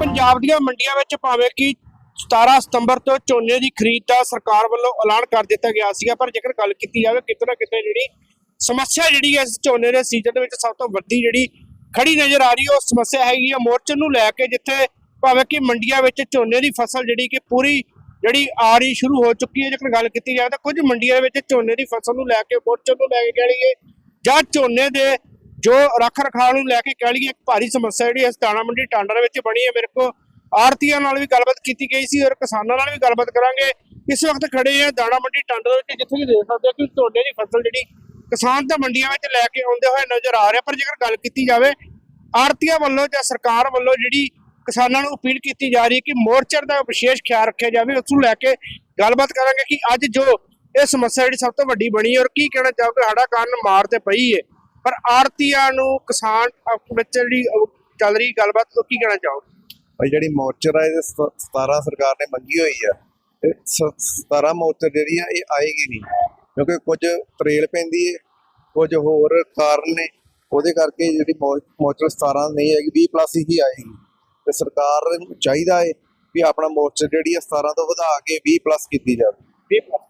ਪੰਜਾਬ ਦੀਆਂ ਮੰਡੀਆਂ ਵਿੱਚ ਭਾਵੇਂ ਕਿ 17 ਸਤੰਬਰ ਤੋਂ ਝੋਨੇ ਦੀ ਖਰੀਦ ਦਾ ਸਰਕਾਰ ਵੱਲੋਂ ਐਲਾਨ ਕਰ ਦਿੱਤਾ ਗਿਆ ਸੀਗਾ, ਪਰ ਜੇਕਰ ਗੱਲ ਕੀਤੀ ਜਾਵੇ ਕਿਤੇ ਨਾ ਕਿਤੇ ਜਿਹੜੀ ਸਮੱਸਿਆ ਜਿਹੜੀ ਹੈ ਝੋਨੇ ਦੇ ਸੀਜ਼ਨ ਦੇ ਵਿੱਚ ਸਭ ਤੋਂ ਵੱਡੀ ਜਿਹੜੀ ਖੜੀ ਨਜ਼ਰ ਆ ਰਹੀ ਹੈ, ਉਹ ਸਮੱਸਿਆ ਹੈਗੀ ਹੈ ਮੋਰਚੇ ਨੂੰ ਲੈ ਕੇ, ਜਿੱਥੇ ਭਾਵੇਂ ਕਿ ਮੰਡੀਆਂ ਵਿੱਚ ਝੋਨੇ ਦੀ ਫਸਲ ਜਿਹੜੀ ਕਿ ਪੂਰੀ ਜਿਹੜੀ ਆ ਰਹੀ ਸ਼ੁਰੂ ਹੋ ਚੁੱਕੀ ਹੈ, ਜੇਕਰ ਗੱਲ ਕੀਤੀ ਜਾਵੇ ਤਾਂ ਕੁਝ ਮੰਡੀਆਂ ਵਿੱਚ ਝੋਨੇ ਦੀ ਫਸਲ ਨੂੰ ਲੈ ਕੇ, ਮੋਰਚੇ ਨੂੰ ਲੈ ਕੇ ਕਹਿ ਲਈਏ, ਜਾਂ ਝੋਨੇ ਦੇ ਜੋ ਰੱਖ ਰਖਾਵ ਨੂੰ ਲੈ ਕੇ ਕਹਿ ਲਈਏ ਇੱਕ ਭਾਰੀ ਸਮੱਸਿਆ ਜਿਹੜੀ ਇਸ ਦਾਣਾ ਮੰਡੀ ਟਾਂਡਰ ਵਿੱਚ ਬਣੀ ਹੈ, ਮੇਰੇ ਕੋ ਆੜਤੀਆਂ ਨਾਲ ਵੀ ਗੱਲਬਾਤ ਕੀਤੀ ਗਈ ਸੀ ਔਰ ਕਿਸਾਨਾਂ ਨਾਲ ਵੀ ਗੱਲਬਾਤ ਕਰਾਂਗੇ। ਇਸ ਵਕਤ ਖੜੇ ਆ ਦਾਣਾ ਮੰਡੀ ਟਾਂਡਰ ਵਿੱਚ, ਜਿੱਥੇ ਵੀ ਦੇਖ ਸਕਦੇ ਹੋ ਕਿ ਝੋਨੇ ਦੀ ਫਸਲ ਜਿਹੜੀ ਕਿਸਾਨ ਤਾਂ ਮੰਡੀਆਂ ਵਿੱਚ ਲੈ ਕੇ ਆਉਂਦੇ ਹੋਏ ਨਜ਼ਰ ਆ ਰਿਹਾ, ਪਰ ਜੇਕਰ ਗੱਲ ਕੀਤੀ ਜਾਵੇ, ਆੜਤੀਆਂ ਵੱਲੋਂ ਜਾਂ ਸਰਕਾਰ ਵੱਲੋਂ ਜਿਹੜੀ ਕਿਸਾਨਾਂ ਨੂੰ ਅਪੀਲ ਕੀਤੀ ਜਾ ਰਹੀ ਹੈ ਕਿ ਮੋਰਚਰ ਦਾ ਵਿਸ਼ੇਸ਼ ਖਿਆਲ ਰੱਖਿਆ ਜਾਵੇ, ਉਸ ਨੂੰ ਲੈ ਕੇ ਗੱਲਬਾਤ ਕਰਾਂਗੇ ਕਿ ਅੱਜ ਜੋ ਇਹ ਸਮੱਸਿਆ ਜਿਹੜੀ ਸਭ ਤੋਂ ਵੱਡੀ ਬਣੀ ਹੈ ਔਰ ਕੀ ਕਹਿਣਾ ਚਾਹੋਗੇ? ਸਾਡਾ ਕਾਰਨ ਮਾਰ ਤੇ ਪਈ ਹੈ। ਪਰ ਆੜਤੀਆਂ ਨੂੰ ਕਿਸਾਨ ਵਿੱਚ ਜਿਹੜੀ ਚੱਲ ਰਹੀ ਗੱਲਬਾਤ ਉਹ ਕੀ ਕਹਿਣਾ ਚਾਹੋਗੇ? ਭਾਈ ਜਿਹੜੀ ਮੋਰਚਰ ਆ ਇਹ 17 ਸਰਕਾਰ ਨੇ ਮੰਗੀ ਹੋਈ ਆ ਇਹ ਸ- 17 ਮੋਰਚਰ ਜਿਹੜੀ ਆ ਇਹ ਆਏਗੀ ਨਹੀਂ। ਕਿਉਂਕਿ ਕੁਝ ਤਰੇਲ ਪੈਂਦੀ ਹੈ ਕੁਝ ਹੋਰ ਕਾਰਨ ਨੇ ਉਹਦੇ ਕਰਕੇ ਜਿਹੜੀ ਮੋਰਚਰ 17 ਨਹੀਂ ਆਏਗੀ 20 ਪਲੱਸ ਹੀ ਆਏਗੀ। ਤੇ ਸਰਕਾਰ ਨੂੰ ਚਾਹੀਦਾ ਹੈ ਵੀ ਆਪਣਾ ਮੋਰਚਰ ਜਿਹੜੀ ਆ 17 ਤੋਂ ਵਧਾ ਕੇ 20 ਪਲੱਸ ਕੀਤੀ ਜਾਵੇ। 20 ਪਲੱਸ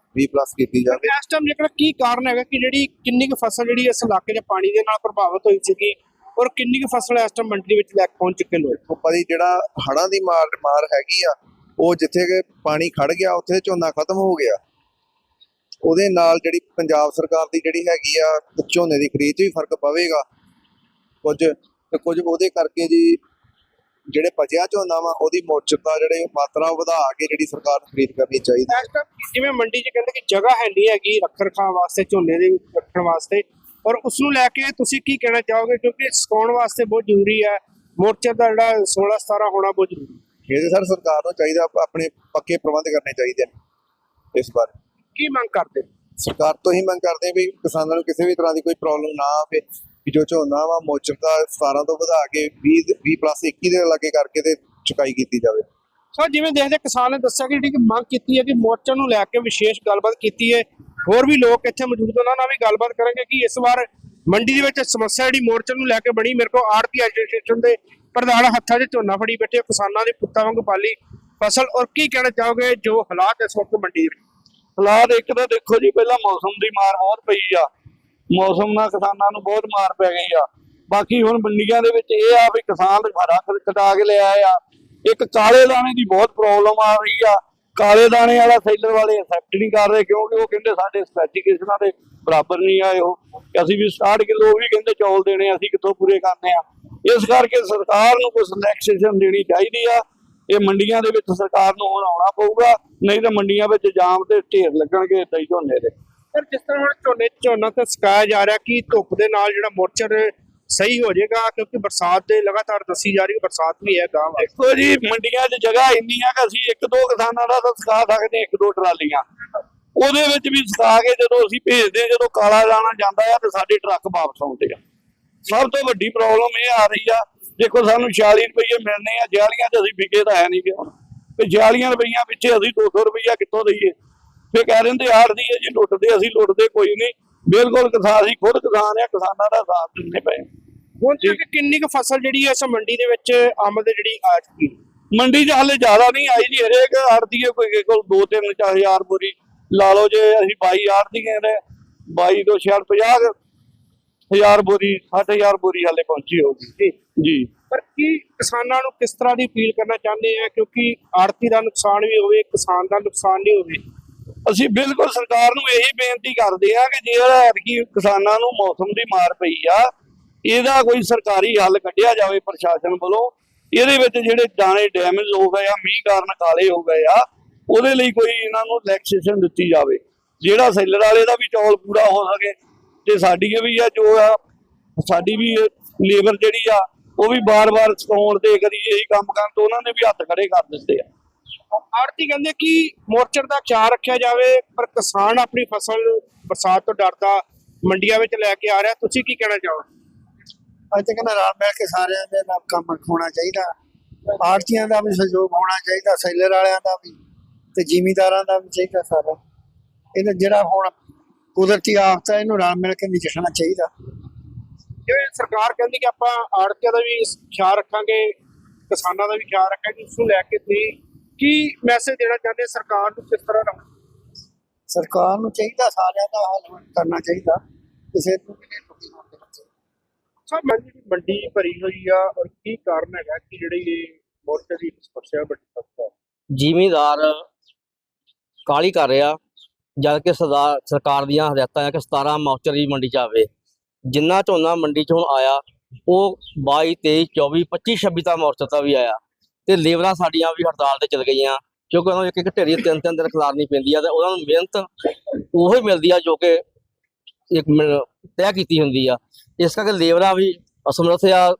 ਕੀਤੀ ਜਾਵੇ। ਇਸ ਟਾਈਮ ਜੇਕਰ ਕੀ ਕਾਰਨ ਹੈਗਾ ਕਿ ਜਿਹੜੀ ਕਿੰਨੀ ਕੁ ਫਸਲ ਜਿਹੜੀ ਇਸ ਇਲਾਕੇ 'ਚ ਪਾਣੀ ਦੇ ਨਾਲ ਪ੍ਰਭਾਵਿਤ ਹੋਈ ਸੀਗੀ ਔਰ ਕਿੰਨੀ ਕੁ ਫਸਲ ਇਸ ਟਾਈਮ ਮੰਡੀ ਵਿੱਚ ਲੈ ਕੇ ਪਹੁੰਚ ਚੁੱਕੇ ਲੋਕ? ਦੀ ਜਿਹੜਾ ਹੜਾਂ ਦੀ ਮਾਰ ਮਾਰ ਹੈਗੀ ਆ ਉਹ ਜਿੱਥੇ ਕਿ ਪਾਣੀ ਖੜ ਗਿਆ ਉੱਥੇ ਝੋਨਾ ਖਤਮ ਹੋ ਗਿਆ। ਉਹਦੇ ਨਾਲ ਜਿਹੜੀ ਪੰਜਾਬ ਸਰਕਾਰ ਦੀ ਜਿਹੜੀ ਹੈਗੀ ਆ ਝੋਨੇ ਦੀ ਖਰੀਦ 'ਚ ਵੀ ਫ਼ਰਕ ਪਵੇਗਾ। ਕੁਝ ਤੇ ਕੁਝ ਉਹਦੇ ਕਰਕੇ ਜੀ ਜਿਹੜੇ ਬਚਿਆ ਝੋਨਾ ਵਾ ਉਹਦੀ ਮੋਚਤਾ ਜਿਹੜੇ ਮਾਤਰਾ ਵਧਾ ਕੇ ਜਿਹੜੀ ਸਰਕਾਰ ਨੂੰ ਖਰੀਦ ਕਰਨੀ ਚਾਹੀਦੀ ਟਾਈਮ ਜਿਵੇਂ ਮੰਡੀ 'ਚ ਕਹਿੰਦੇ ਕਿ ਜਗ੍ਹਾ ਹੈ ਨਹੀਂ ਹੈਗੀ ਰੱਖ ਰਖਾਵ ਵਾਸਤੇ ਝੋਨੇ ਦੇ ਰੱਖਣ ਵਾਸਤੇ ਔਰ ਉਸ ਨੂੰ ਲੈ ਕੇ ਤੁਸੀਂ ਕੀ ਕਹਿਣਾ ਚਾਹੋਗੇ? ਕਿਉਂਕਿ ਸੁਕਾਉਣ ਵਾਸਤੇ ਬਹੁਤ ਜ਼ਰੂਰੀ ਹੈ। ਮੋਰਚੇ ਦਾ ਜਿਹੜਾ 16 17 ਹੋਣਾ ਬਹੁਤ ਜ਼ਰੂਰੀ ਹੈ। ਇਹਦੇ ਸਰ ਸਰਕਾਰ ਨੂੰ ਚਾਹੀਦਾ ਆਪਣੇ ਪੱਕੇ ਪ੍ਰਬੰਧ ਕਰਨੇ ਚਾਹੀਦੇ ਨੇ ਇਸ ਬਾਰੇ। ਕੀ ਮੰਗ ਕਰਦੇ? ਸਰਕਾਰ ਤੋਂ ਹੀ ਮੰਗ ਕਰਦੇ ਹਾਂ ਵੀ ਕਿਸਾਨਾਂ ਨੂੰ ਕਿਸੇ ਵੀ ਤਰ੍ਹਾਂ ਦੀ ਕੋਈ ਪ੍ਰੋਬਲਮ ਨਾ ਆਵੇ। ਜੋ ਝੋਨਾ ਵਾ ਮੋਚਰ ਦਾ 17 ਤੋਂ ਵਧਾ ਕੇ 20 20 ਪਲੱਸ 21 ਦੇ ਲਾਗੇ ਕਰਕੇ ਤੇ ਚੁਕਾਈ ਕੀਤੀ ਜਾਵੇ। ਸੋ ਜਿਵੇਂ ਦੇਖਦੇ ਕਿਸਾਨ ਨੇ ਦੱਸਿਆ ਕਿ ਜਿਹੜੀ ਮੰਗ ਕੀਤੀ ਹੈ ਕਿ ਮੋਰਚੇ ਨੂੰ ਲੈ ਕੇ ਵਿਸ਼ੇਸ਼ ਗੱਲਬਾਤ ਕੀਤੀ ਹੈ। ਹੋਰ ਵੀ ਲੋਕ ਇੱਥੇ ਮੌਜੂਦ ਉਹਨਾਂ ਨਾਲ ਵੀ ਗੱਲਬਾਤ ਕਰਾਂਗੇ ਕਿ ਇਸ ਵਾਰ ਮੰਡੀ ਦੇ ਵਿੱਚ ਸਮੱਸਿਆ ਜਿਹੜੀ ਮੋਰਚੇ ਨੂੰ ਲੈ ਕੇ ਬਣੀ ਮੇਰੇ ਕੋਲ ਆੜਤੀ ਐਸੋਸੀਏਸ਼ਨ ਦੇ ਪ੍ਰਧਾਨ ਹੱਥਾਂ 'ਚ ਝੋਨਾ ਫੜੀ ਬੈਠੇ ਕਿਸਾਨਾਂ ਦੇ ਪੁੱਤਾਂ ਵਾਂਗ ਪਾਲੀ ਫਸਲ। ਔਰ ਕੀ ਕਹਿਣਾ ਚਾਹੋਗੇ ਜੋ ਹਾਲਾਤ ਇਸ ਵਕਤ ਮੰਡੀ ਦੇ ਹਾਲਾਤ ਇੱਕ ਤਾਂ ਦੇਖੋ ਜੀ ਪਹਿਲਾਂ ਮੌਸਮ ਦੀ ਮਾਰ ਬਹੁਤ ਪਈ ਆ। ਮੌਸਮ ਨਾਲ ਕਿਸਾਨਾਂ ਨੂੰ ਬਹੁਤ ਮਾਰ ਪੈ ਗਈ ਆ। ਬਾਕੀ ਹੁਣ ਮੰਡੀਆਂ ਦੇ ਵਿੱਚ ਇਹ ਆ ਵੀ ਕਿਸਾਨ ਹਰਾ ਕਟਾ ਕੇ ਲੈ ਆ। ਇੱਕ ਕਾਲੇ ਦਾਣੇ ਦੀ ਬਹੁਤ ਪ੍ਰੋਬਲਮ ਆ ਰਹੀ ਆ। ਕਾਲੇ ਦਾਣੇ ਵਾਲਾ ਸੈਲਰ ਵਾਲੇ ਐਕਸੈਪਟ ਨਹੀਂ ਕਰ ਰਹੇ ਕਿਉਂਕਿ ਉਹ ਕਹਿੰਦੇ ਸਾਡੇ ਸਪੈਸੀਫਿਕੇਸ਼ਨਾਂ ਦੇ ਬਰਾਬਰ ਨਹੀਂ ਆਏ ਉਹ। ਅਸੀਂ ਵੀ 60 ਕਿਲੋ ਉਹ ਵੀ ਕਹਿੰਦੇ ਚੌਲ ਦੇਣੇ ਅਸੀਂ ਕਿੱਥੋਂ ਪੂਰੇ ਕਰਨੇ ਆ। ਇਸ ਕਰਕੇ ਸਰਕਾਰ ਨੂੰ ਕੋਈ ਰਿਲੈਕਸੇਸ਼ਨ ਦੇਣੀ ਚਾਹੀਦੀ ਆ। ਇਹ ਮੰਡੀਆਂ ਦੇ ਵਿੱਚ ਸਰਕਾਰ ਨੂੰ ਹੁਣ ਆਉਣਾ ਪਊਗਾ, ਨਹੀਂ ਤਾਂ ਮੰਡੀਆਂ ਵਿੱਚ ਜਾਮ ਤੇ ਢੇਰ ਲੱਗਣਗੇ ਏਦਾਂ ਹੀ ਝੋਨੇ ਦੇ। ਪਰ ਜਿਸ ਤਰ੍ਹਾਂ ਹੁਣ ਝੋਨੇ ਝੋਨਾ ਤੇ ਸੁਕਾਇਆ ਜਾ ਰਿਹਾ ਕਿ ਧੁੱਪ ਦੇ ਨਾਲ ਜਿਹੜਾ ਮੋਰਚਰ ਸਹੀ ਹੋ ਜਾਏਗਾ? ਕਿਉਂਕਿ ਬਰਸਾਤ ਦੇ ਲਗਾਤਾਰ ਦੱਸੀ ਜਾ ਰਹੀ ਬਰਸਾਤ ਵੀ ਹੈ ਗਾਂ ਦੇਖੋ ਜੀ ਮੰਡੀਆਂ 'ਚ ਜਗ੍ਹਾ ਇੰਨੀ ਆ ਕਿ ਅਸੀਂ ਇੱਕ ਦੋ ਕਿਸਾਨਾਂ ਦਾ ਤਾਂ ਸੁਕਾ ਸਕਦੇ ਇੱਕ ਦੋ ਟਰਾਲੀਆਂ। ਉਹਦੇ ਵਿੱਚ ਵੀ ਸੁਕਾ ਕੇ ਜਦੋਂ ਅਸੀਂ ਭੇਜਦੇ ਹਾਂ, ਜਦੋਂ ਕਾਲਾ ਦਾਣਾ ਜਾਂਦਾ ਆ ਤੇ ਸਾਡੇ ਟਰੱਕ ਵਾਪਸ ਆਉਂਦੇ ਆ। ਸਭ ਤੋਂ ਵੱਡੀ ਪ੍ਰੋਬਲਮ ਇਹ ਆ ਰਹੀ ਆ ਦੇਖੋ ਸਾਨੂੰ 46 ਰੁਪਏ ਮਿਲਨੇ ਆ ਜਾਲੀਆਂ ਤੇ ਅਸੀਂ ਵਿਕੇ ਤਾਂ ਹੈ ਨਹੀਂ ਗੇ ਹੁਣ। ਤੇ ਜਾਲੀਆਂ ਰੁਪਈਆਂ ਪਿੱਛੇ ਅਸੀਂ 200 ਰੁਪਈਆ ਕਿੱਥੋਂ ਦਈਏ? ਫੇ ਕਹਿ ਦਿੰਦੇ ਆੜਦੀ ਹੈ ਜੀ ਲੁੱਟਦੇ ਅਸੀਂ ਲੁੱਟਦੇ ਕੋਈ ਨਹੀਂ। ਬਿਲਕੁਲ ਕਿਸਾਨ ਅਸੀਂ ਖੁਦ ਕਿਸਾਨ ਆ ਕਿਸਾਨਾਂ ਦਾ ਸਾਥ ਦਿੰਦੇ ਪਏ ਹੁਣ ਤੱਕ ਕਿੰਨੀ ਕੁ ਫਸਲ ਜਿਹੜੀ ਹੈ ਇਸ ਮੰਡੀ ਦੇ ਵਿੱਚ ਆਮਦ ਜਿਹੜੀ ਆ ਚੁੱਕੀ? ਮੰਡੀ 'ਚ ਹਾਲੇ ਜ਼ਿਆਦਾ ਨਹੀਂ ਆਈ ਜੀ ਹਰੇਕ ਆੜਤੀਏ ਕੋਈ ਕੋਲ 2-3 ਹਜ਼ਾਰ ਬੋਰੀ ਲਾ ਲਓ ਜੇ ਅਸੀਂ 22 ਆੜਤੀਏ ਨੇ 22 ਤੋਂ ਸ਼ਾਇਦ 50 ਹਜ਼ਾਰ ਬੋਰੀ 6000 ਬੋਰੀ ਹਾਲੇ ਪਹੁੰਚੀ ਹੋਊਗੀ। ਜੀ। ਪਰ ਕੀ ਕਿਸਾਨਾਂ ਨੂੰ ਕਿਸ ਤਰ੍ਹਾਂ ਦੀ ਅਪੀਲ ਕਰਨਾ ਚਾਹੁੰਦੇ ਆ? ਕਿਉਂਕਿ ਆੜਤੀ ਦਾ ਨੁਕਸਾਨ ਵੀ ਹੋਵੇ ਕਿਸਾਨ ਦਾ ਨੁਕਸਾਨ ਨਹੀਂ ਹੋਵੇ। ਅਸੀਂ ਬਿਲਕੁਲ ਸਰਕਾਰ ਨੂੰ ਇਹੀ ਬੇਨਤੀ ਕਰਦੇ ਆ ਕਿ ਜਿਹੜਾ ਐਤਕੀ ਕਿਸਾਨਾਂ ਨੂੰ ਮੌਸਮ ਦੀ ਮਾਰ ਪਈ ਆ, ਇਹਦਾ ਕੋਈ ਸਰਕਾਰੀ ਹੱਲ ਕੱਢਿਆ ਜਾਵੇ ਪ੍ਰਸ਼ਾਸਨ ਵੱਲੋਂ, ਇਹਦੇ ਵਿੱਚ ਜਿਹੜੇ ਦਾਣੇ ਡੈਮੇਜ ਹੋ ਗਏ ਆ, ਮੀਂਹ ਕਾਰਨ ਕਾਲੇ ਹੋ ਗਏ ਆ, ਉਹਦੇ ਲਈ ਕੋਈ ਇਹਨਾਂ ਨੂੰ ਰਿਲੈਕਸੇਸ਼ਨ ਦਿੱਤੀ ਜਾਵੇ। ਜਿਹੜਾ ਸੈਲਰ ਵਾਲੇ ਦਾ ਵੀ ਚੌਲ ਪੂਰਾ ਹੋ ਸਕੇ, ਤੇ ਸਾਡੀ ਇਹ ਵੀ ਆ, ਜੋ ਆ, ਸਾਡੀ ਵੀ ਲੇਬਰ ਜਿਹੜੀ ਆ, ਉਹ ਵੀ ਬਾਰ-ਬਾਰ ਸਤਾਉਣ ਤੇ ਕਦੀ ਇਹੀ ਕੰਮ ਕਰਨ ਤੋਂ ਉਹਨਾਂ ਨੇ ਵੀ ਹੱਥ ਖੜੇ ਕਰ ਦਿੱਤੇ ਆ। ਆੜਤੀ ਕਹਿੰਦੇ ਕਿ ਮੋਰਚਰ ਦਾ ਖਿਆਲ ਰੱਖਿਆ ਜਾਵੇ ਪਰ ਕਿਸਾਨ ਆਪਣੀ ਫਸਲ ਬਰਸਾਤ ਤੋਂ ਡਰਦਾ ਮੰਡੀਆਂ ਵਿੱਚ ਲੈ ਕੇ ਆ ਰਿਹਾ। ਤੁਸੀਂ ਕੀ ਕਹਿਣਾ ਚਾਹੋਗੇ? ਅੱਜ ਤੱਕ ਨਾ ਰਲ ਮਿਲ ਕੇ ਸਾਰਿਆਂ ਦੇ ਨਾਲ ਕੰਮ ਹੋਣਾ ਚਾਹੀਦਾ। ਆੜਤੀਆਂ ਦਾ ਵੀ ਸਹਿਯੋਗ ਹੋਣਾ ਚਾਹੀਦਾ ਸੈਲਰ ਵਾਲਿਆਂ ਦਾ ਵੀ ਤੇ ਜ਼ਿਮੀਦਾਰਾਂ ਦਾ ਵੀ ਚਾਹੀਦਾ ਸਾਰਾ। ਇਹਦਾ ਜਿਹੜਾ ਹੁਣ ਕੁਦਰਤੀ ਆਫਤ ਹੈ ਇਹਨੂੰ ਰਲ ਮਿਲ ਕੇ ਨਜਿੱਠਣਾ ਚਾਹੀਦਾ। ਜਿਵੇਂ ਸਰਕਾਰ ਕਹਿੰਦੀ ਕਿ ਆਪਾਂ ਆੜਤੀਆਂ ਦਾ ਵੀ ਖਿਆਲ ਰੱਖਾਂਗੇ ਕਿਸਾਨਾਂ ਦਾ ਵੀ ਖਿਆਲ ਰੱਖਿਆ ਕਿ ਉਸ ਨੂੰ ਲੈ ਕੇ ਤੁਸੀਂ ਕੀ ਮੈਸੇਜ ਦੇਣਾ ਚਾਹੁੰਦੇ ਸਰਕਾਰ ਨੂੰ ਕਿਸ ਤਰ੍ਹਾਂ ਦਾ ਸਰਕਾਰ ਨੂੰ ਚਾਹੀਦਾ ਸਾਰਿਆਂ ਦਾ ਹੱਲ ਕਰਨਾ ਚਾਹੀਦਾ ਕਿਸੇ ਨੂੰ ਵੀ ਨਹੀਂ ਟੁੱਟੀ ਹੋਣ ਦੇਣਾ ਚਾਹੀਦਾ। ਸਭ ਮੰਡੀ ਮੰਡੀ ਭਰੀ ਹੋਈ ਆ ਔਰ ਕੀ ਕਾਰਨ ਹੈਗਾ ਕਿ ਜਿਹੜੀ ਇਹ ਮੋਰਚੇ ਦੀ ਸਮੱਸਿਆ ਵੱਡੀ ਸਮੱਸਿਆ ਹੈ? ਜ਼ਿਮੀਂਦਾਰ ਕਾਲੀ ਕਰ ਰਿਹਾ ਜਦ ਕਿ ਸਰਦਾਰ ਸਰਕਾਰ ਦੀਆਂ ਹਦਾਇਤਾਂ ਹੈ ਕਿ 17 ਮੌਚਰ ਦੀ ਮੰਡੀ ਚ ਆਵੇ। ਜਿੰਨਾ ਝੋਨਾ ਮੰਡੀ ਚ ਹੁਣ ਆਇਆ ਉਹ 22 23 24 25 26 ਤਾਂ ਮੌਚਰ ਤਾਂ ਵੀ ਆਇਆ। ਤੇ ਲੇਬਰਾਂ ਸਾਡੀਆਂ ਵੀ ਹੜਤਾਲ ਤੇ ਚਲ ਗਈਆਂ, ਕਿਉਂਕਿ ਉਹਨਾਂ ਨੂੰ ਇੱਕ ਇੱਕ ਢੇਰੀ ਤਿੰਨ ਤਿੰਨ ਦਿਨ ਖਿਲਾਰਨੀ ਪੈਂਦੀ ਆ ਤੇ ਉਹਨਾਂ ਨੂੰ ਮਿਹਨਤ ਉਹੀ ਮਿਲਦੀ ਆ ਜੋ ਕਿ ਇੱਕ ਮਿਲ- ਤੈਅ ਕੀਤੀ ਹੁੰਦੀ ਆ। ਇਸ ਕਰਕੇ ਲੇਬਰਾਂ ਵੀ ਅਸਮਰਥ ਆ,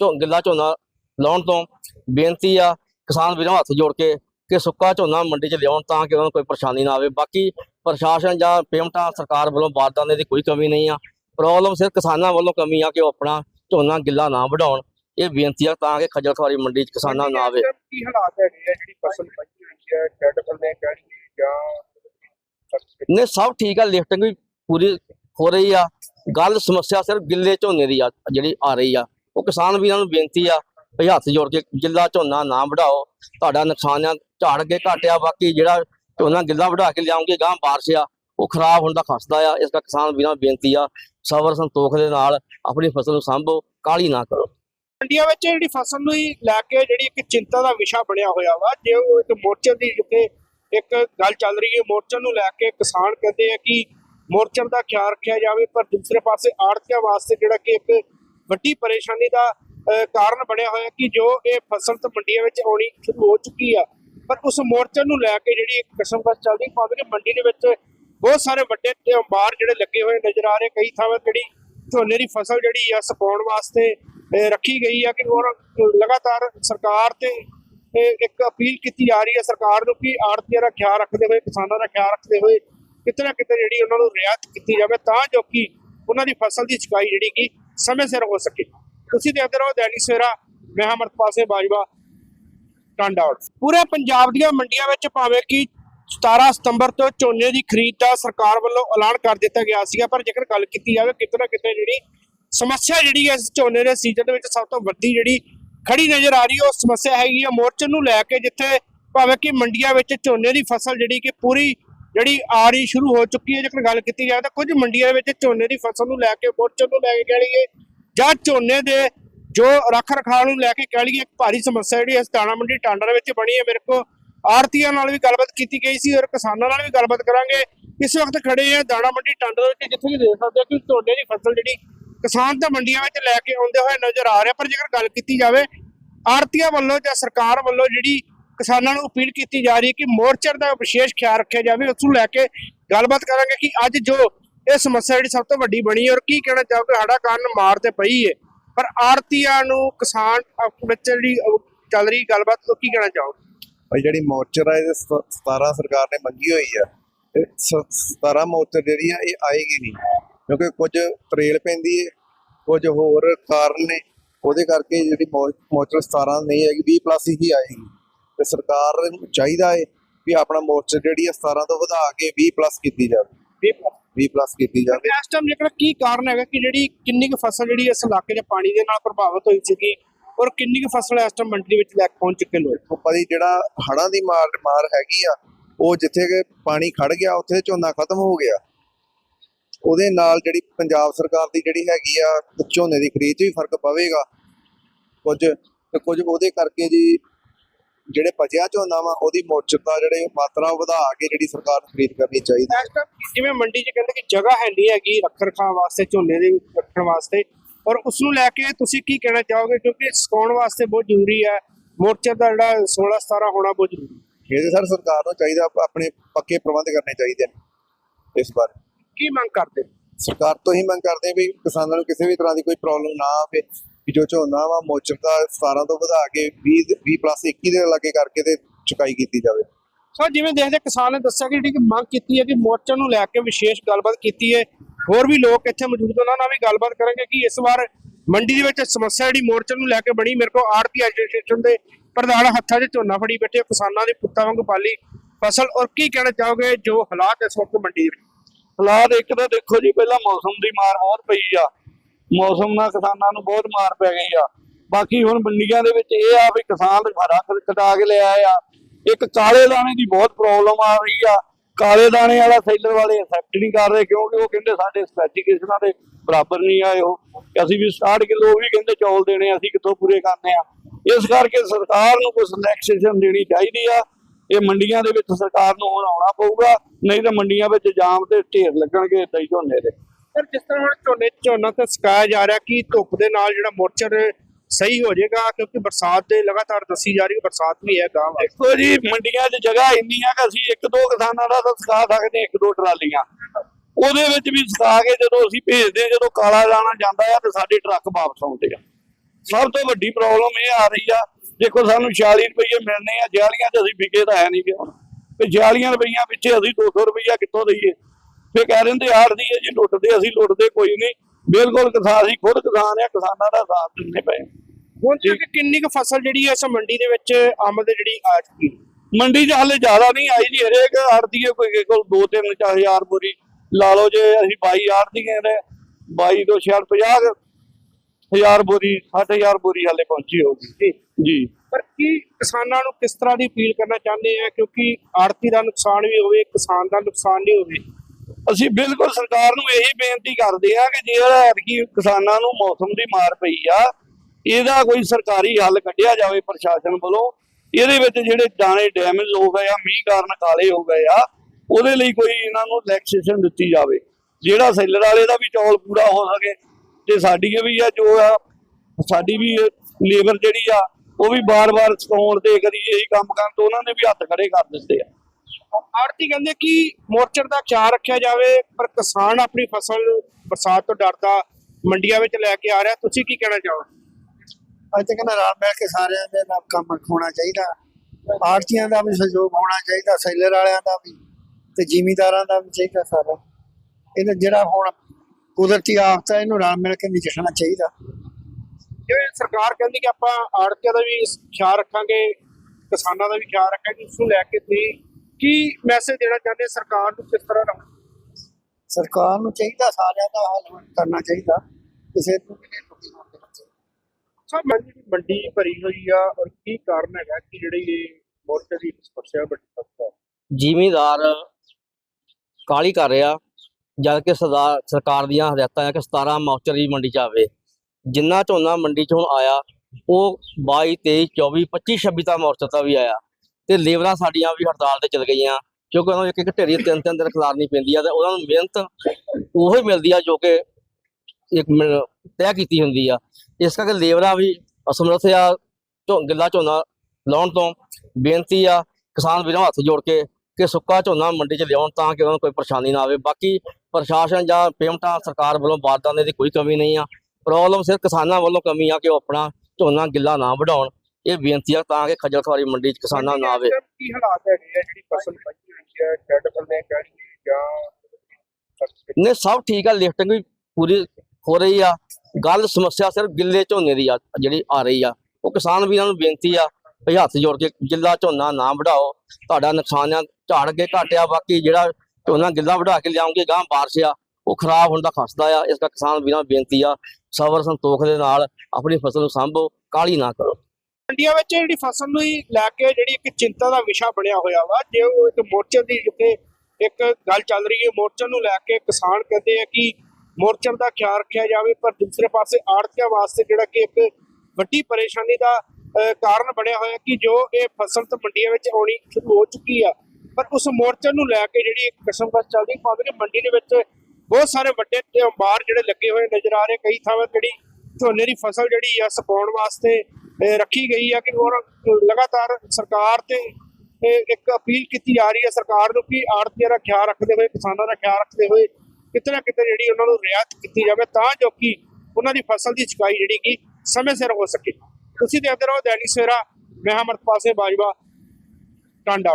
ਝੋ ਗਿੱਲਾ ਝੋਨਾ ਲਾਉਣ ਤੋਂ ਬੇਨਤੀ ਆ ਕਿਸਾਨ ਵੀਰਾਂ ਹੱਥ ਜੋੜ ਕੇ ਕਿ ਸੁੱਕਾ ਝੋਨਾ ਮੰਡੀ 'ਚ ਲਿਆਉਣ ਤਾਂ ਕਿ ਉਹਨਾਂ ਨੂੰ ਕੋਈ ਪਰੇਸ਼ਾਨੀ ਨਾ ਆਵੇ। ਬਾਕੀ ਪ੍ਰਸ਼ਾਸਨ ਜਾਂ ਪੇਮੈਂਟਾਂ ਸਰਕਾਰ ਵੱਲੋਂ ਬਾਰਦਾਨੇ ਦੀ ਕੋਈ ਕਮੀ ਨਹੀਂ ਆ। ਪ੍ਰੋਬਲਮ ਸਿਰਫ ਕਿਸਾਨਾਂ ਵੱਲੋਂ ਕਮੀ ਆ ਕਿ ਉਹ ਆਪਣਾ ਝੋਨਾ ਗਿੱਲਾ ਨਾ ਵਧਾਉਣ ਇਹ ਬੇਨਤੀ ਆ ਤਾਂ ਕਿ ਖੱਜਲ ਖਵਾਰੀ ਮੰਡੀ 'ਚ ਕਿਸਾਨਾਂ ਨੂੰ ਆਵੇ। ਕੀ ਹਾਲਾਤ ਹੈਗੇ ਆ ਜਿਹੜੀ ਫਸਲ ਪੱਕੀ ਹੋਈ ਹੈ? ਡੈਡ ਬੰਦੇ ਕਹਿਣਗੇ ਜਾਂ ਨੇ ਸਭ ਠੀਕ ਆ ਲਿਫਟਿੰਗ ਵੀ ਪੂਰੀ ਹੋ ਰਹੀ ਆ। ਗੱਲ ਸਮੱਸਿਆ ਸਿਰਫ ਗਿੱਲੇ ਝੋਨੇ ਦੀ ਆ ਜਿਹੜੀ ਆ ਰਹੀ ਆ। ਉਹ ਕਿਸਾਨ ਵੀਰਾਂ ਨੂੰ ਬੇਨਤੀ ਆ ਵੀ ਹੱਥ ਜੋੜ ਕੇ ਗਿੱਲਾ ਝੋਨਾ ਨਾ ਵਢਾਓ। ਤੁਹਾਡਾ ਨੁਕਸਾਨ ਆ ਝਾੜ ਕੇ ਘਾਟਿਆ ਬਾਕੀ ਜਿਹੜਾ ਝੋਨਾ ਗਿੱਲਾ ਵਢਾ ਕੇ ਲਿਆਉਂਗੇ ਗਾਂ ਬਾਰਿਸ਼ ਆ ਉਹ ਖਰਾਬ ਹੋਣ ਦਾ ਖਸਦਾ ਆ। ਇਸ ਕਰਕੇ ਕਿਸਾਨ ਵੀਰਾਂ ਨੂੰ ਬੇਨਤੀ ਆ ਸਬਰ ਸੰਤੋਖ ਦੇ ਨਾਲ ਆਪਣੀ ਫਸਲ ਨੂੰ ਸਾਂਭੋ ਕਾਲੀ ਨਾ ਕਰੋ। ਮੰਡੀਆਂ ਵਿੱਚ ਜਿਹੜੀ ਫਸਲ ਨੂੰ ਹੀ ਲੈ ਕੇ ਜਿਹੜੀ ਇੱਕ ਚਿੰਤਾ ਦਾ ਵਿਸ਼ਾ ਬਣਿਆ ਹੋਇਆ ਵਾ, ਜੇ ਉਹ ਇੱਕ ਮੋਰਚੇ ਦੀ ਜਿੱਥੇ ਇੱਕ ਗੱਲ ਚੱਲ ਰਹੀ ਹੈ, ਮੋਰਚੇ ਨੂੰ ਲੈ ਕੇ ਕਿਸਾਨ ਕਹਿੰਦੇ ਆ ਕਿ ਮੋਰਚੇ ਦਾ ਖਿਆਲ ਰੱਖਿਆ ਜਾਵੇ, ਪਰ ਦੂਸਰੇ ਪਾਸੇ ਆੜਤੀਆਂ ਵਾਸਤੇ ਜਿਹੜਾ ਕਿ ਇੱਕ ਵੱਡੀ ਪਰੇਸ਼ਾਨੀ ਦਾ ਕਾਰਨ ਬਣਿਆ ਹੋਇਆ ਕਿ ਜੋ ਇਹ ਫਸਲ ਤਾਂ ਮੰਡੀਆਂ ਵਿੱਚ ਆਉਣੀ ਸ਼ੁਰੂ ਹੋ ਚੁੱਕੀ ਆ, ਪਰ ਉਸ ਮੋਰਚੇ ਨੂੰ ਲੈ ਕੇ ਜਿਹੜੀ ਇੱਕ ਕਸਮਕਸ ਚੱਲਦੀ ਭਾਵੇਂ ਕਿ ਮੰਡੀ ਦੇ ਵਿੱਚ ਬਹੁਤ ਸਾਰੇ ਵੱਡੇ ਤੇ ਅੰਬਾਰ ਜਿਹੜੇ ਲੱਗੇ ਹੋਏ ਨਜ਼ਰ ਆ ਰਹੇ, ਕਈ ਥਾਵਾਂ ਤੇ ਜਿਹੜੀ ਝੋਨੇ ਦੀ ਫਸਲ ਜਿਹੜੀ ਆ ਸੁਕਾਉਣ ਵਾਸਤੇ ਰੱਖੀ ਗਈ ਆ ਕਿ ਹੋਰ ਲਗਾਤਾਰ ਸਰਕਾਰ ਤੇ ਇੱਕ ਅਪੀਲ ਕੀਤੀ ਜਾ ਰਹੀ ਹੈ ਸਰਕਾਰ ਨੂੰ ਕਿ ਆੜਤੀਆਂ ਦਾ ਖਿਆਲ ਰੱਖਦੇ ਹੋਏ, ਕਿਸਾਨਾਂ ਦਾ ਖਿਆਲ ਰੱਖਦੇ ਹੋਏ ਕਿਤੇ ਨਾ ਕਿਤੇ ਜਿਹੜੀ ਉਹਨਾਂ ਨੂੰ ਰਿਆਇਤ ਕੀਤੀ ਜਾਵੇ ਤਾਂ ਜੋ ਕਿ ਉਹਨਾਂ ਦੀ ਫਸਲ ਦੀ ਚੁਕਾਈ ਜਿਹੜੀ ਕਿ ਸਮੇਂ ਸਿਰ ਹੋ ਸਕੇ। ਤੁਸੀਂ ਦੇਖਦੇ ਰਹੋ, ਦੈਨਿਕ ਸਵੇਰਾ, ਮੈਂ ਅਮਰਪਾਲ ਸਿੰਘ ਬਾਜਵਾ, ਟਾਂਡਾ ਪੂਰੇ ਪੰਜਾਬ ਦੀਆਂ ਮੰਡੀਆਂ ਵਿੱਚ ਭਾਵੇਂ ਕਿ 17 ਸਤੰਬਰ ਤੋਂ ਝੋਨੇ ਦੀ ਖਰੀਦ ਦਾ ਸਰਕਾਰ ਵੱਲੋਂ ਐਲਾਨ ਕਰ ਦਿੱਤਾ ਗਿਆ ਸੀਗਾ, ਪਰ ਜੇਕਰ ਗੱਲ ਕੀਤੀ ਜਾਵੇ ਕਿਤੇ ਨਾ ਕਿਤੇ ਜਿਹੜੀ ਸਮੱਸਿਆ ਜਿਹੜੀ ਹੈ ਇਸ ਝੋਨੇ ਦੇ ਸੀਜ਼ਨ ਦੇ ਵਿੱਚ ਸਭ ਤੋਂ ਵੱਡੀ ਜਿਹੜੀ ਖੜੀ ਨਜ਼ਰ ਆ ਰਹੀ ਹੈ, ਉਹ ਸਮੱਸਿਆ ਹੈਗੀ ਹੈ ਮੋਰਚੇ ਨੂੰ ਲੈ ਕੇ, ਜਿੱਥੇ ਭਾਵੇਂ ਕਿ ਮੰਡੀਆਂ ਵਿੱਚ ਝੋਨੇ ਦੀ ਫਸਲ ਜਿਹੜੀ ਕਿ ਪੂਰੀ ਜਿਹੜੀ ਆ ਰਹੀ ਸ਼ੁਰੂ ਹੋ ਚੁੱਕੀ ਹੈ, ਜੇਕਰ ਗੱਲ ਕੀਤੀ ਜਾਵੇ ਤਾਂ ਕੁਝ ਮੰਡੀਆਂ ਵਿੱਚ ਝੋਨੇ ਦੀ ਫਸਲ ਨੂੰ ਲੈ ਕੇ ਮੋਰਚੇ ਨੂੰ ਲੈ ਕੇ ਕਹਿ ਲਈਏ, ਜਾਂ ਝੋਨੇ ਦੇ ਜੋ ਰੱਖ ਰਖਾਵ ਨੂੰ ਲੈ ਕੇ ਕਹਿ ਲਈਏ, ਇੱਕ ਭਾਰੀ ਸਮੱਸਿਆ ਜਿਹੜੀ ਇਸ ਦਾਣਾ ਮੰਡੀ ਟਾਂਡਾ ਵਿੱਚ ਬਣੀ ਹੈ। ਮੇਰੇ ਕੋ ਆੜਤੀਆਂ ਨਾਲ ਵੀ ਗੱਲਬਾਤ ਕੀਤੀ ਗਈ ਸੀ ਔਰ ਕਿਸਾਨਾਂ ਨਾਲ ਵੀ ਗੱਲਬਾਤ ਕਰਾਂਗੇ। ਇਸ ਵਕਤ ਖੜੇ ਆ ਦਾਣਾ ਮੰਡੀ ਟਾਂਡਾ ਵਿੱਚ, ਜਿੱਥੇ ਵੀ ਦੇਖ ਸਕਦੇ ਹੋ ਕਿ ਝੋਨੇ ਦੀ ਫਸਲ ਜਿਹੜੀ ਕਿਸਾਨ ਤਾਂ ਮੰਡੀਆਂ ਵਿੱਚ ਲੈ ਕੇ ਆਉਂਦੇ ਹੋਏ ਨਜ਼ਰ ਆ ਰਿਹਾ, ਪਰ ਜੇਕਰ ਗੱਲ ਕੀਤੀ ਜਾਵੇ, ਆੜਤੀਆਂ ਵੱਲੋਂ ਜਾਂ ਸਰਕਾਰ ਵੱਲੋਂ ਜਿਹੜੀ ਕਿਸਾਨਾਂ ਨੂੰ ਅਪੀਲ ਕੀਤੀ ਜਾ ਰਹੀ ਹੈ ਕਿ ਮੋਰਚੇ ਦਾ ਵਿਸ਼ੇਸ਼ ਖਿਆਲ ਰੱਖਿਆ ਜਾਵੇ, ਉਸ ਨੂੰ ਲੈ ਕੇ ਗੱਲਬਾਤ ਕਰਾਂਗੇ ਕਿ ਅੱਜ ਜੋ ਇਹ ਸਮੱਸਿਆ ਜਿਹੜੀ ਸਭ ਤੋਂ ਵੱਡੀ ਬਣੀ ਔਰ ਕੀ ਕਹਿਣਾ ਚਾਹੋਗੇ? ਸਾਡਾ ਕਾਰਨ ਮਾਰ ਤੇ ਪਈ ਹੈ। ਪਰ ਆੜਤੀਆਂ ਨੂੰ ਕਿਸਾਨ ਵਿੱਚ ਜਿਹੜੀ ਚੱਲ ਰਹੀ ਗੱਲਬਾਤ, ਉਹ ਕੀ ਕਹਿਣਾ ਚਾਹੋਗੇ? ਭਾਈ, ਜਿਹੜੀ ਮੋਰਚਰਾਈਜ਼ 17 ਸਰਕਾਰ ਨੇ ਮੰਗੀ ਹੋਈ ਆ ਇਹ ਸ- 17 ਮੋਰਚਰ ਜਿਹੜੀ ਆ ਇਹ ਆਏਗੀ ਨਹੀਂ। ਕਿਉਂਕਿ ਕੁਝ ਤਰੇਲ ਪੈਂਦੀ ਹੈ ਕੁਝ ਹੋਰ ਕਾਰਨ ਨੇ ਉਹਦੇ ਕਰਕੇ ਜਿਹੜੀ ਮੋਰਚਰ 17 ਨਹੀਂ ਆਏਗੀ 20 ਪਲੱਸ ਹੀ ਆਏਗੀ। ਤੇ ਸਰਕਾਰ ਨੂੰ ਚਾਹੀਦਾ ਹੈ ਵੀ ਆਪਣਾ ਮੋਰਚਰ ਜਿਹੜੀ ਆ 17 ਤੋਂ ਵਧਾ ਕੇ 20 ਪਲੱਸ ਕੀਤੀ ਜਾਵੇ। ਵੀ 20 ਪਲੱਸ ਕੀਤੀ ਜਾਵੇ। ਇਸ ਟਾਈਮ ਜੇਕਰ ਕੀ ਕਾਰਨ ਹੈਗਾ ਕਿ ਜਿਹੜੀ ਕਿੰਨੀ ਕੁ ਫਸਲ ਜਿਹੜੀ ਇਸ ਇਲਾਕੇ 'ਚ ਪਾਣੀ ਦੇ ਨਾਲ ਪ੍ਰਭਾਵਿਤ ਹੋਈ ਸੀਗੀ ਔਰ ਕਿੰਨੀ ਕੁ ਫਸਲ ਇਸ ਟਾਈਮ ਮੰਡੀ ਵਿੱਚ ਲੈ ਕੇ ਪਹੁੰਚ ਚੁੱਕੇ ਲੋਕ? ਉਹ ਭਾਜੀ ਜਿਹੜਾ ਹੜਾਂ ਦੀ ਮਾਰ ਮਾਰ ਹੈਗੀ ਆ ਉਹ ਜਿੱਥੇ ਪਾਣੀ ਖੜ ਗਿਆ ਉੱਥੇ ਝੋਨਾ ਖਤਮ ਹੋ ਗਿਆ। ਉਹਦੇ ਨਾਲ ਜਿਹੜੀ ਪੰਜਾਬ ਸਰਕਾਰ ਦੀ ਜਿਹੜੀ ਹੈਗੀ ਆ ਝੋਨੇ ਦੀ ਖਰੀਦ 'ਚ ਵੀ ਫ਼ਰਕ ਪਵੇਗਾ। ਕੁਝ ਤੇ ਕੁਝ ਉਹਦੇ ਕਰਕੇ ਜੀ ਜਿਹੜੇ ਬਚਿਆ ਝੋਨਾ ਵਾ ਉਹਦੀ ਮੋਚਤਾ ਜਿਹੜੇ ਮਾਤਰਾ ਵਧਾ ਕੇ ਜਿਹੜੀ ਸਰਕਾਰ ਨੂੰ ਖਰੀਦ ਕਰਨੀ ਚਾਹੀਦੀ। ਟਾਈਮ ਜਿਵੇਂ ਮੰਡੀ 'ਚ ਕਹਿੰਦੇ ਕਿ ਜਗ੍ਹਾ ਹੈ ਨਹੀਂ ਹੈਗੀ ਰੱਖ ਰਖਾਵ ਵਾਸਤੇ ਝੋਨੇ ਦੇ ਰੱਖਣ ਵਾਸਤੇ ਔਰ ਉਸ ਨੂੰ ਲੈ ਕੇ ਤੁਸੀਂ ਕੀ ਕਹਿਣਾ ਚਾਹੋਗੇ? ਕਿਉਂਕਿ ਸੁਕਾਉਣ ਵਾਸਤੇ ਬਹੁਤ ਜ਼ਰੂਰੀ ਹੈ ਮੋਰਚੇ ਦਾ ਜਿਹੜਾ 16 17 ਹੋਣਾ ਬਹੁਤ ਜ਼ਰੂਰੀ ਹੈ। ਇਹਦੇ ਸਰ ਸਰਕਾਰ ਨੂੰ ਚਾਹੀਦਾ ਆਪਣੇ ਪੱਕੇ ਪ੍ਰਬੰਧ ਕਰਨੇ ਚਾਹੀਦੇ ਨੇ ਇਸ ਬਾਰੇ। ਕੀ ਮੰਗ ਕਰਦੇ ਸਰਕਾਰ ਤੋਂ ਹੀ ਮੰਗ ਕਰਦੇ ਹਾਂ ਵੀ ਕਿਸਾਨਾਂ ਨੂੰ ਕਿਸੇ ਵੀ ਤਰ੍ਹਾਂ ਦੀ ਕੋਈ ਪ੍ਰੋਬਲਮ ਨਾ ਆਵੇ ਵੀ ਜੋ ਝੋਨਾ ਵਾ ਮੋਚਰ ਦਾ 17 ਤੋਂ ਵਧਾ ਕੇ 20 20 ਪਲੱਸ 21 ਦੇ ਲਾਗੇ ਕਰਕੇ ਤੇ ਚੁਕਾਈ ਕੀਤੀ ਜਾਵੇ। ਸੋ ਜਿਵੇਂ ਦੇਖਦੇ ਕਿਸਾਨ ਨੇ ਦੱਸਿਆ ਕਿ ਜਿਹੜੀ ਕਿ ਮੰਗ ਕੀਤੀ ਹੈ ਕਿ ਮੋਰਚੇ ਨੂੰ ਲੈ ਕੇ ਵਿਸ਼ੇਸ਼ ਗੱਲਬਾਤ ਕੀਤੀ ਹੈ। ਹੋਰ ਵੀ ਲੋਕ ਇੱਥੇ ਮੌਜੂਦ ਉਹਨਾਂ ਨਾਲ ਵੀ ਗੱਲਬਾਤ ਕਰਾਂਗੇ ਕਿ ਇਸ ਵਾਰ ਮੰਡੀ ਦੇ ਵਿੱਚ ਸਮੱਸਿਆ ਜਿਹੜੀ ਮੋਰਚੇ ਨੂੰ ਲੈ ਕੇ ਬਣੀ ਮੇਰੇ ਕੋਲ ਆੜਤੀ ਐਸੋਸੀਏਸ਼ਨ ਦੇ ਪ੍ਰਧਾਨ ਹੱਥਾਂ 'ਚ ਝੋਨਾ ਫੜੀ ਬੈਠੇ ਕਿਸਾਨਾਂ ਦੇ ਪੁੱਤਾਂ ਵਾਂਗੂ ਪਾਲੀ ਫਸਲ। ਔਰ ਕੀ ਕਹਿਣਾ ਚਾਹੋਗੇ ਜੋ ਹਾਲਾਤ ਇਸ ਵਕਤ ਮੰਡੀ ਦੇ ਵਿੱਚ? ਹਾਲਾਤ ਇੱਕ ਤਾਂ ਦੇਖੋ ਜੀ, ਪਹਿਲਾਂ ਮੌਸਮ ਦੀ ਮਾਰ ਬਹੁਤ ਪਈ ਆ। ਮੌਸਮ ਨਾਲ ਕਿਸਾਨਾਂ ਨੂੰ ਬਹੁਤ ਮਾਰ ਪੈ ਗਈ ਆ। ਬਾਕੀ ਹੁਣ ਮੰਡੀਆਂ ਦੇ ਵਿੱਚ ਇਹ ਆ ਵੀ ਕਿਸਾਨ ਹਰਾ ਕਟਾ ਕੇ ਲਿਆ ਆ। ਇੱਕ ਕਾਲੇ ਦਾਣੇ ਦੀ ਬਹੁਤ ਪ੍ਰੋਬਲਮ ਆ ਰਹੀ ਆ। ਕਾਲੇ ਦਾਣੇ ਵਾਲਾ ਸੈਲਰ ਵਾਲੇ ਐਕਸੈਪਟ ਨਹੀਂ ਕਰ ਰਹੇ ਕਿਉਂਕਿ ਉਹ ਕਹਿੰਦੇ ਸਾਡੇ ਸਪੈਸੀਫਿਕੇਸ਼ਨਾਂ ਦੇ ਬਰਾਬਰ ਨਹੀਂ ਆਏ ਉਹ। ਅਸੀਂ ਵੀ 60 ਕਿਲੋ ਉਹ ਵੀ ਕਹਿੰਦੇ ਚੌਲ ਦੇਣੇ ਅਸੀਂ ਕਿੱਥੋਂ ਪੂਰੇ ਕਰਨੇ ਆ। ਇਸ ਕਰਕੇ ਸਰਕਾਰ ਨੂੰ ਕੋਈ ਰਿਲੈਕਸੇਸ਼ਨ ਦੇਣੀ ਚਾਹੀਦੀ ਆ। ਇਹ ਮੰਡੀਆਂ ਦੇ ਵਿੱਚ ਸਰਕਾਰ ਨੂੰ ਹੁਣ ਆਉਣਾ ਪਊਗਾ ਨਹੀਂ ਤਾਂ ਮੰਡੀਆਂ ਵਿੱਚ ਜਾਮ ਤੇ ਢੇਰ ਲੱਗਣਗੇ ਏਦਾਂ ਹੀ ਝੋਨੇ ਦੇ। ਪਰ ਜਿਸ ਤਰ੍ਹਾਂ ਹੁਣ ਝੋਨੇ ਝੋਨਾ ਤਾਂ ਸੁਕਾਇਆ ਜਾ ਰਿਹਾ ਕਿ ਧੁੱਪ ਦੇ ਨਾਲ ਜਿਹੜਾ ਮੋਰਚਰ ਸਹੀ ਹੋ ਜਾਏਗਾ? ਕਿਉਂਕਿ ਬਰਸਾਤ ਦੇ ਲਗਾਤਾਰ ਦੱਸੀ ਜਾ ਰਹੀ ਹੈ ਬਰਸਾਤ ਵੀ ਹੈ ਗਾਂ ਦੇਖੋ ਜੀ ਮੰਡੀਆਂ 'ਚ ਜਗ੍ਹਾ ਇੰਨੀ ਆ ਕਿ ਅਸੀਂ ਇੱਕ ਦੋ ਕਿਸਾਨਾਂ ਦਾ ਤਾਂ ਸੁਕਾ ਸਕਦੇ ਇੱਕ ਦੋ ਟਰਾਲੀਆਂ। ਉਹਦੇ ਵਿੱਚ ਵੀ ਸੁਕਾ ਕੇ ਜਦੋਂ ਅਸੀਂ ਭੇਜਦੇ ਹਾਂ, ਜਦੋਂ ਕਾਲਾ ਦਾਣਾ ਜਾਂਦਾ ਆ ਤੇ ਸਾਡੇ ਟਰੱਕ ਵਾਪਸ ਆਉਂਦੇ ਆ। ਸਭ ਤੋਂ ਵੱਡੀ ਪ੍ਰੋਬਲਮ ਇਹ ਆ ਰਹੀ ਆ ਦੇਖੋ ਸਾਨੂੰ 46 ਰੁਪਏ ਮਿਲਨੇ ਆ ਜਾਲੀਆਂ 'ਚ ਅਸੀਂ ਵਿਕੇ ਤਾਂ ਹੈ ਨਹੀਂ ਗੇ ਹੁਣ ਤੇ ਜਾਲੀਆਂ ਰੁਪਈਆਂ ਪਿੱਛੇ ਅਸੀਂ 200 ਰੁਪਈਆ ਕਿੱਥੋਂ ਦਈਏ? ਫੇ ਕਹਿ ਦਿੰਦੇ ਆੜਦੀ ਹੈ ਜੀ ਲੁੱਟਦੇ ਅਸੀਂ ਲੁੱਟਦੇ ਕੋਈ ਨਹੀਂ ਬਿਲਕੁਲ ਕਿਸਾਨ ਅਸੀਂ ਖੁਦ ਕਿਸਾਨ ਆ ਕਿਸਾਨਾਂ ਦਾ ਸਾਥ ਦਿੰਦੇ ਪਏ ਹੁਣ ਤੱਕ ਕਿੰਨੀ ਕੁ ਫਸਲ ਜਿਹੜੀ ਹੈ ਇਸ ਮੰਡੀ ਦੇ ਵਿੱਚ ਆਮਦ ਜਿਹੜੀ ਆ ਚੁੱਕੀ? ਮੰਡੀ 'ਚ ਹਾਲੇ ਜ਼ਿਆਦਾ ਨਹੀਂ ਆਈ ਜੀ ਹਰੇਕ ਆੜਤੀਏ ਕੋਈ ਕੋਲ 2-3 ਹਜ਼ਾਰ ਬੋਰੀ। ਲਾ ਲਓ ਜੇ ਅਸੀਂ 22 ਆੜਤੀਏ ਨੇ 22 ਤੋਂ ਸ਼ਾਇਦ 50 ਹਜ਼ਾਰ ਬੋਰੀ 60000 ਬੋਰੀ ਹਾਲੇ ਪਹੁੰਚੀ ਹੋਊਗੀ। ਜੀ। ਜੀ। ਪਰ ਕੀ ਕਿਸਾਨਾਂ ਨੂੰ ਕਿਸ ਤਰ੍ਹਾਂ ਦੀ ਅਪੀਲ ਕਰਨਾ ਚਾਹੁੰਦੇ ਆ? ਕਿਉਂਕਿ ਆੜਤੀ ਦਾ ਨੁਕਸਾਨ ਵੀ ਹੋਵੇ ਕਿਸਾਨ ਦਾ ਨੁਕਸਾਨ ਨਹੀਂ ਹੋਵੇ। ਅਸੀਂ ਬਿਲਕੁਲ ਸਰਕਾਰ ਨੂੰ ਇਹੀ ਬੇਨਤੀ ਕਰਦੇ ਆ ਕਿ ਜਿਹੜਾ ਐਤਕੀ ਕਿਸਾਨਾਂ ਨੂੰ ਮੌਸਮ ਦੀ ਮਾਰ ਪਈ ਆ ਇਹਦਾ ਕੋਈ ਸਰਕਾਰੀ ਹੱਲ ਕੱਢਿਆ ਜਾਵੇ ਪ੍ਰਸ਼ਾਸਨ ਵੱਲੋਂ। ਇਹਦੇ ਵਿੱਚ ਜਿਹੜੇ ਦਾਣੇ ਡੈਮੇਜ ਹੋ ਗਏ ਆ ਮੀਂਹ ਕਾਰਨ ਕਾਲੇ ਹੋ ਗਏ ਆ ਉਹਦੇ ਲਈ ਕੋਈ ਇਹਨਾਂ ਨੂੰ ਰਿਲੈਕਸੇਸ਼ਨ ਦਿੱਤੀ ਜਾਵੇ। ਜਿਹੜਾ ਸੈਲਰ ਵਾਲੇ ਦਾ ਵੀ ਚੌਲ ਪੂਰਾ ਹੋ ਸਕੇ ਤੇ ਸਾਡੀ ਇਹ ਵੀ ਆ ਜੋ ਆ ਸਾਡੀ ਵੀ ਲੇਬਰ ਜਿਹੜੀ ਆ ਉਹ ਵੀ ਬਾਰ-ਬਾਰ ਸਤਾਉਣ ਤੇ ਕਦੀ ਇਹੀ ਕੰਮ ਕਰਨ ਤੋਂ ਉਹਨਾਂ ਨੇ ਵੀ ਹੱਥ ਖੜੇ ਕਰ ਦਿੱਤੇ ਆ। ਆੜਤੀ ਕਹਿੰਦੇ ਕਿ ਮੋਰਚਰ ਦਾ ਖਿਆਲ ਰੱਖਿਆ ਜਾਵੇ ਪਰ ਕਿਸਾਨ ਆਪਣੀ ਫਸਲ ਬਰਸਾਤ ਤੋਂ ਡਰਦਾ ਮੰਡੀਆਂ ਵਿੱਚ ਲੈ ਕੇ ਆ ਰਿਹਾ ਤੁਸੀਂ ਕੀ ਕਹਿਣਾ ਚਾਹੋ ਅੱਜ ਤੱਕ ਨਾ ਰਲ ਮਿਲ ਕੇ ਸਾਰਿਆਂ ਦੇ ਨਾਲ ਕੰਮ ਹੋਣਾ ਚਾਹੀਦਾ। ਆੜਤੀਆਂ ਦਾ ਵੀ ਸਹਿਯੋਗ ਹੋਣਾ ਚਾਹੀਦਾ ਸੈਲਰ ਵਾਲਿਆਂ ਦਾ ਵੀ ਤੇ ਜ਼ਿਮੀਦਾਰਾਂ ਦਾ ਵੀ ਚਾਹੀਦਾ ਸਾਰਾ। ਇਹਦਾ ਜਿਹੜਾ ਹੁਣ ਕੁਦਰਤੀ ਆਫਤ ਹੈ ਇਹਨੂੰ ਰਲ ਮਿਲ ਕੇ ਨਜਿੱਠਣਾ ਚਾਹੀਦਾ। ਜਿਵੇਂ ਸਰਕਾਰ ਕਹਿੰਦੀ ਕਿ ਆਪਾਂ ਆੜਤੀਆਂ ਦਾ ਵੀ ਖਿਆਲ ਰੱਖਾਂਗੇ ਕਿਸਾਨਾਂ ਦਾ ਵੀ ਖਿਆਲ ਰੱਖਾਂਗੇ ਇਸ ਨੂੰ ਲੈ ਕੇ ਤੁਸੀਂ ਕੀ ਮੈਸੇਜ ਦੇਣਾ ਚਾਹੁੰਦੇ ਸਰਕਾਰ ਨੂੰ ਕਿਸ ਤਰ੍ਹਾਂ ਦਾ ਸਰਕਾਰ ਨੂੰ ਚਾਹੀਦਾ ਸਾਰਿਆਂ ਦਾ ਹੱਲ ਕਰਨਾ ਚਾਹੀਦਾ ਕਿਸੇ ਨੂੰ ਵੀ ਨਹੀਂ ਟੁੱਟੀ ਹੋਣ ਦੇਣਾ ਚਾਹੀਦਾ। ਸਭ ਮੰਡੀ ਮੰਡੀ ਭਰੀ ਹੋਈ ਆ ਔਰ ਕੀ ਕਾਰਨ ਹੈਗਾ ਕਿ ਜਿਹੜੀ ਇਹ ਮੋਰਚੇ ਦੀ ਸਮੱਸਿਆ ਵੱਡੀ ਸਮੱਸਿਆ ਹੈ ਜ਼ਿਮੀਦਾਰ ਕਾਲੀ ਕਰ ਰਿਹਾ ਜਦ ਕਿ ਸਰਦਾਰ, ਸਰਕਾਰ ਦੀਆਂ ਹਦਾਇਤਾਂ ਆ ਕਿ 17 ਮੌਚਰ ਦੀ ਮੰਡੀ ਚ ਆਵੇ। ਜਿੰਨਾ ਝੋਨਾ ਮੰਡੀ ਚ ਹੁਣ ਆਇਆ, ਉਹ 22 23 24 25 26 ਦਾ ਮੌਰਚਾ ਤਾਂ ਵੀ ਆਇਆ। ਤੇ ਲੇਬਰਾਂ ਸਾਡੀਆਂ ਵੀ ਹੜਤਾਲ ਤੇ ਚਲ ਗਈਆਂ। ਕਿਉਂਕਿ ਉਹਨਾਂ ਨੂੰ ਇੱਕ ਇੱਕ ਢੇਰੀ ਤਿੰਨ ਤਿੰਨ ਦਿਨ ਖਿਲਾਰਨੀ ਪੈਂਦੀ ਆ ਤੇ ਉਹਨਾਂ ਨੂੰ ਮਿਹਨਤ ਉਹੀ ਮਿਲਦੀ ਆ ਜੋ ਕਿ ਇੱਕ ਮਿਲ- ਤੈਅ ਕੀਤੀ ਹੁੰਦੀ ਆ। ਇਸ ਕਰਕੇ ਲੇਬਰਾਂ ਵੀ ਅਸਮਰਥ ਆ ਗਿੱਲਾ ਝੋਨਾ ਲਾਉਣ ਤੋਂ ਬੇਨਤੀ ਆ ਕਿਸਾਨ ਵੀਰਾਂ ਹੱਥ ਜੋੜ ਕੇ ਕਿ ਸੁੱਕਾ ਝੋਨਾ ਮੰਡੀ 'ਚ ਲਿਆਉਣ ਤਾਂ ਕਿ ਉਹਨਾਂ ਨੂੰ ਕੋਈ ਪਰੇਸ਼ਾਨੀ ਨਾ ਆਵੇ। ਬਾਕੀ ਪ੍ਰਸ਼ਾਸਨ ਜਾਂ ਪੇਮੈਂਟਾਂ ਸਰਕਾਰ ਵੱਲੋਂ ਬਾਰਦਾਨੇ ਦੀ ਕੋਈ ਕਮੀ ਨਹੀਂ ਆ। ਪ੍ਰੋਬਲਮ ਸਿਰਫ ਕਿਸਾਨਾਂ ਵੱਲੋਂ ਕਮੀ ਆ ਕਿ ਉਹ ਆਪਣਾ ਝੋਨਾ ਗਿੱਲਾ ਨਾ ਵਢਾਉਣ। ਇਹ ਬੇਨਤੀ ਆ ਤਾਂ ਕਿ ਖੱਜਲ ਖਵਾਰੀ ਮੰਡੀ 'ਚ ਕਿਸਾਨਾਂ ਨੂੰ ਨਾ ਆਵੇ ਕੀ ਹਾਲਾਤ ਹੈਗੇ ਆ? ਜਿਹੜੀ ਫਸਲ ਪੱਕੀ ਹੋਈ ਹੈ ਡੈਡ ਬੰਦੇ ਕਹਿਣਗੇ ਜਾਂ ਨੇ ਸਭ ਠੀਕ ਆ ਲਿਫਟਿੰਗ ਵੀ ਪੂਰੀ ਹੋ ਰਹੀ ਆ। ਗੱਲ ਸਮੱਸਿਆ ਸਿਰਫ ਗਿੱਲੇ ਝੋਨੇ ਦੀ ਆ ਜਿਹੜੀ ਆ ਰਹੀ ਆ। ਉਹ ਕਿਸਾਨ ਵੀਰਾਂ ਨੂੰ ਬੇਨਤੀ ਆ ਵੀ ਹੱਥ ਜੋੜ ਕੇ ਗਿੱਲਾ ਝੋਨਾ ਨਾ ਵਢਾਓ। ਤੁਹਾਡਾ ਨੁਕਸਾਨ ਆ ਝਾੜ ਕੇ ਘਟਿਆ, ਬਾਕੀ ਜਿਹੜਾ ਝੋਨਾ ਗਿੱਲਾ ਵਢਾ ਕੇ ਲਿਆਉਂਗੇ ਗਾਂ ਬਾਰਿਸ਼ ਆ, ਉਹ ਖਰਾਬ ਹੋਣ ਦਾ ਖਸਦਾ ਆ। ਇਸ ਦਾ ਕਿਸਾਨ ਵੀਰਾਂ ਬੇਨਤੀ ਆ, ਸਬਰ ਸੰਤੋਖ ਦੇ ਨਾਲ ਆਪਣੀ ਫਸਲ ਨੂੰ ਸੰਭੋ ਕਾਲੀ ਨਾ ਕਰੋ। ਮੰਡੀਆਂ ਵਿੱਚ ਜਿਹੜੀ ਫਸਲ ਨੂੰ ਹੀ ਲੈ ਕੇ ਜਿਹੜੀ ਇੱਕ ਚਿੰਤਾ ਦਾ ਵਿਸ਼ਾ ਬਣਿਆ ਹੋਇਆ ਵਾ, ਜੇ ਉਹ ਇੱਕ ਮੋਰਚੇ ਦੀ ਜਿੱਥੇ ਇੱਕ ਗੱਲ ਚੱਲ ਰਹੀ ਹੈ, ਮੋਰਚੇ ਨੂੰ ਲੈ ਕੇ ਕਿਸਾਨ ਕਹਿੰਦੇ ਆ ਕਿ ਮੋਰਚੇ ਦਾ ਖਿਆਲ ਰੱਖਿਆ ਜਾਵੇ, ਪਰ ਦੂਸਰੇ ਪਾਸੇ ਆੜਤੀਆਂ ਵਾਸਤੇ ਜਿਹੜਾ ਕਿ ਇੱਕ ਵੱਡੀ ਪਰੇਸ਼ਾਨੀ ਦਾ ਕਾਰਨ ਬਣਿਆ ਹੋਇਆ ਕਿ ਜੋ ਇਹ ਫਸਲ ਤਾਂ ਮੰਡੀਆਂ ਵਿੱਚ ਆਉਣੀ ਸ਼ੁਰੂ ਹੋ ਚੁੱਕੀ ਆ ਪਰ ਉਸ ਮੋਰਚੇ ਨੂੰ ਲੈ ਕੇ ਜਿਹੜੀ ਇੱਕ ਦਾ ਚੱਲਦੀ ਭਾਵੇਂ ਕਿ ਮੰਡੀ ਦੇ ਵਿੱਚ ਬਹੁਤ ਸਾਰੇ ਵੱਡੇ ਤੇ ਅੰਬਾਰ ਜਿਹੜੇ ਲੱਗੇ ਹੋਏ ਨਜ਼ਰ ਆ ਰਹੇ, ਕਈ ਥਾਵਾਂ ਤੇ ਜਿਹੜੀ ਝੋਨੇ ਦੀ ਫਸਲ ਜਿਹੜੀ ਆ ਸੁਕਾਉਣ ਵਾਸਤੇ ਰੱਖੀ ਗਈ ਆ ਕਿ ਹੋਰ ਲਗਾਤਾਰ ਸਰਕਾਰ ਤੇ ਇੱਕ ਅਪੀਲ ਕੀਤੀ ਜਾ ਰਹੀ ਹੈ ਸਰਕਾਰ ਨੂੰ ਕਿ ਆੜਤੀਆਂ ਦਾ ਖਿਆਲ ਰੱਖਦੇ ਹੋਏ, ਕਿਸਾਨਾਂ ਦਾ ਖਿਆਲ ਰੱਖਦੇ ਹੋਏ ਕਿਤੇ ਨਾ ਕਿਤੇ ਜਿਹੜੀ ਉਹਨਾਂ ਨੂੰ ਰਿਆਇਤ ਕੀਤੀ ਜਾਵੇ ਤਾਂ ਜੋ ਕਿ ਉਹਨਾਂ ਦੀ ਫਸਲ ਦੀ ਚੁਕਾਈ ਜਿਹੜੀ ਕਿ ਸਮੇਂ ਸਿਰ ਹੋ ਸਕੇ। ਤੁਸੀਂ ਦੇਖਦੇ ਰਹੋ, ਦੈਨਿਕ ਸਵੇਰਾ, ਮੈਂ ਅਮਰਪਾਲ ਸਿੰਘ ਬਾਜਵਾ, ਟਾਂਡਾ